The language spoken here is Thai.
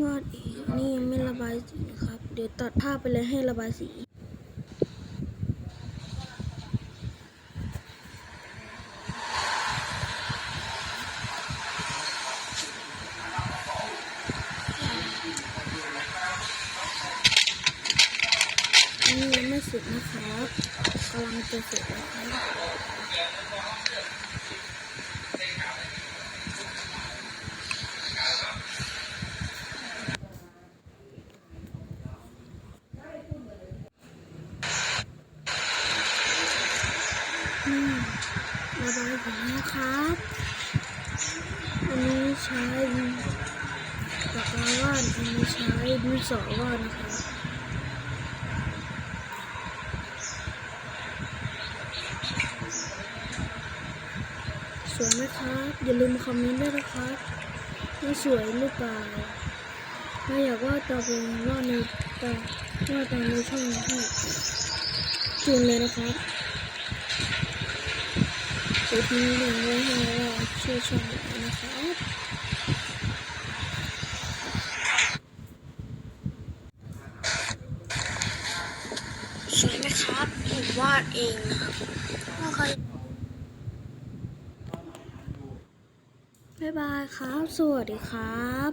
วาดองอันนี้ยังไม่ระบายสีนะครับ เดี๋ยวตัดภาพไปเลยให้ระบายสีนนี้ยังไม่เสร็จนะครับกำลังจะเสร็จแล้วครับ อืม ระบายสีนะครับ อันนี้ใช้ปากกาวาดอันนี้ใช้ดินสอวาดนะครับสวยไหมครับ อย่าลืมคอมเมนต์ด้วยนะครับว่าสวยหรือเปล่าถ้าอยากว่าต่อไปว่าในต่อว่าตามในช่องที่จูนเลยนะครับ จะทิ้งลิงก์ไว้ให้เราช่วยชมนะครับสวยไหมครับผมวาดเองนะครับถ้าใครบ๊ายบายครับ สวัสดีครับ